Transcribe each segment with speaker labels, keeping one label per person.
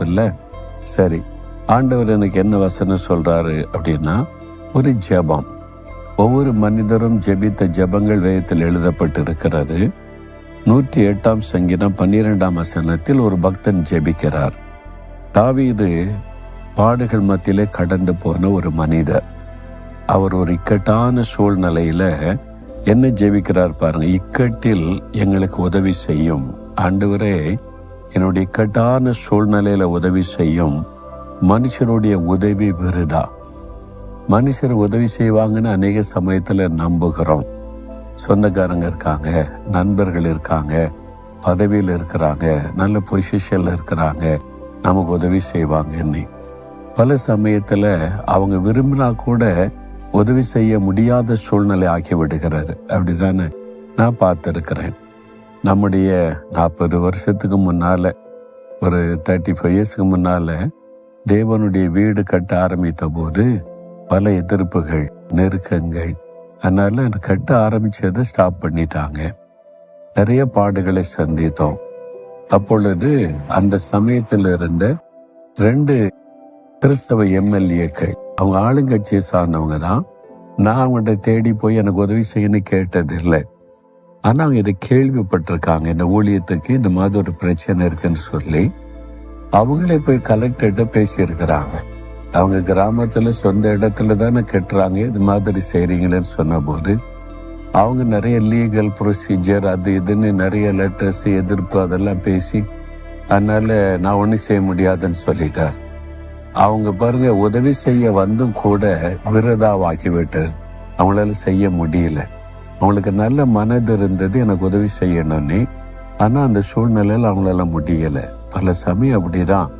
Speaker 1: இல்ல சரி ஆண்டவர் எனக்கு என்ன வசனம் சொல்றாரு? அப்படின்னா ஒரு ஜெபம். ஒவ்வொரு மனிதரும் ஜெபித்த ஜெபங்கள் வேதத்தில் எழுதப்பட்டு இருக்கிறது நூற்றி எட்டாம் சங்கீதம் பன்னிரெண்டாம் வசனத்தில் ஒரு பக்தன் ஜெபிக்கிறார். தாவீது பாடுகள் மத்தியிலே கடந்து போன ஒரு மனிதர். அவர் ஒரு இக்கட்டான சூழ்நிலையில என்ன ஜெபிக்கிறார் பாருங்க இக்கட்டில் எங்களுக்கு உதவி செய்யும். ஆண்டவரே என்னுடைய இக்கட்டான சூழ்நிலையில உதவி செய்யும் மனுஷனுடைய உதவி விருதா? மனுஷர் உதவி செய்வாங்கன்னு அநேக சமயத்துல நம்புகிறோம். சொந்தக்காரங்க இருக்காங்க நண்பர்கள் இருக்காங்க பதவியில் இருக்கிறாங்க நல்ல பொசிஷன்ல இருக்கிறாங்க நமக்கு உதவி செய்வாங்கன்னு. பல சமயத்துல அவங்க விரும்பினா கூட உதவி செய்ய முடியாத சூழ்நிலை ஆக்கி விடுகிறாரு. அப்படிதானே நான் பார்த்துருக்கிறேன். நம்முடைய நாற்பது வருஷத்துக்கு முன்னால ஒரு தேர்ட்டி ஃபைவ் இயர்ஸ்க்கு முன்னால தேவனுடைய வீடு கட்ட ஆரம்பித்த போது பல எதிர்ப்புகள் நெருக்கங்கள் அதனால அது கட்ட ஆரம்பிச்சதை ஸ்டாப் பண்ணிட்டாங்க. நிறைய பாடுகளை சந்தித்தோம். அப்பொழுது அந்த சமயத்தில் இருந்த ரெண்டு கிறிஸ்தவ எம்எல்ஏக்கள் அவங்க ஆளுங்கட்சியை சார்ந்தவங்க தான். நான் அவங்கள்ட்ட தேடி போய் எனக்கு உதவி செய்யணும்னு கேட்டதில்லை. ஆனால் அவங்க இதை கேள்விப்பட்டிருக்காங்க. இந்த ஊழியத்துக்கு இந்த மாதிரி ஒரு பிரச்சனை இருக்குன்னு சொல்லி. அவங்களே போய் கலெக்டர்கிட்ட பேசியிருக்கிறாங்க. அவங்க கிராமத்துல சொந்த இடத்துல தானே கட்டுறாங்க. இது மாதிரி செய்றீங்களேன்னு சொன்னபோது அவங்க நிறைய லீகல் ப்ரொசீஜர் அது இதுன்னு நிறைய லெட்டர்ஸ் எதிர்ப்பு அதெல்லாம் பேசி அதனால நான் ஒன்றும் செய்ய முடியாதுன்னு சொல்லிட்டார். அவங்க பாருங்க உதவி செய்ய வந்தும் கூட விரதாவாக்கி விட்டு அவங்களால செய்ய முடியல. அவங்களுக்கு நல்ல மனது இருந்தது எனக்கு உதவி செய்யணும்னு. ஆனா அந்த சூழ்நிலையில் அவங்களால முடியல. பல சமயம் அப்படிதான்.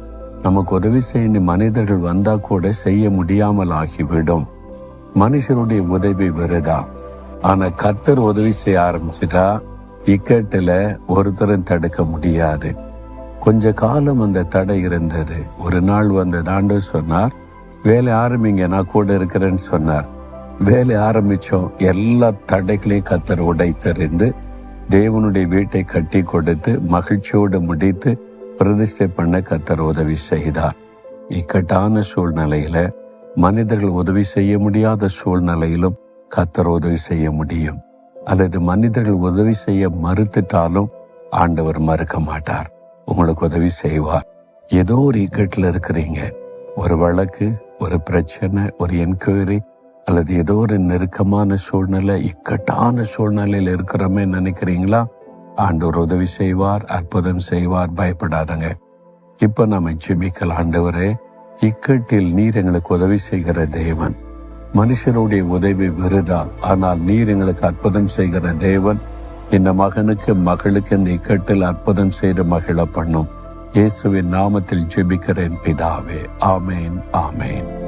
Speaker 1: நமக்கு உதவி செய்ய மனிதர்கள் வந்தா கூட செய்ய முடியாமல் ஆகிவிடும். மனுஷருடைய உதவி வருதா ஆனா கத்தர் உதவி செய்ய ஆரம்பிச்சிட்டா இக்கட்டுல ஒருத்தரும் தடுக்க முடியாது. கொஞ்ச காலம் அந்த தடை இருந்தது. ஒரு நாள் வந்த தாண்டு சொன்னார் வேலை ஆரம்பிங்க நான் கூட இருக்கிறேன்னு சொன்னார். வேலை ஆரம்பிச்சோம். எல்லா தடைகளையும் கத்தர் உடைத்தறிந்து தேவனுடைய வீட்டை கட்டி கொடுத்து மகிழ்ச்சியோடு முடித்து பிரதிஷ்டை பண்ண கத்தர் உதவி செய்தார். இக்கட்டான சூழ்நிலையில மனிதர்கள் உதவி செய்ய முடியாத சூழ்நிலையிலும் கத்தர் உதவி செய்ய முடியும். அல்லது மனிதர்கள் உதவி செய்ய மறுத்துட்டாலும் ஆண்டவர் மறுக்க மாட்டார். உங்களுக்கு உதவி செய்வார். ஏதோ ஒரு இக்கட்டில் இருக்கிறீங்க. ஒரு வழக்கு ஒரு பிரச்சனை ஒரு என்கொயரி அல்லது ஏதோ ஒரு நெருக்கமான சூழ்நிலை இக்கட்டான சூழ்நிலையில் இருக்கிறோமே நினைக்கிறீங்களா? ஆண்டவர் உதவி செய்வார் அற்புதம் செய்வார் பயப்படாதங்க. இப்ப நம்ம ஜெபிக்கல் ஆண்டவரே. இக்கட்டில் நீர் எங்களுக்கு உதவி செய்கிற தேவன். மனுஷருடைய உதவி விருதா ஆனால் நீர் எங்களுக்கு அற்புதம் செய்கிற தேவன். இந்த மகனுக்கு மகளுக்கு இந்த இக்கட்டில் அற்புதம் செய்து மகிழ பண்ணும் இயேசுவின் நாமத்தில் ஜெபிக்கிறேன் பிதாவே. ஆமேன் ஆமேன்.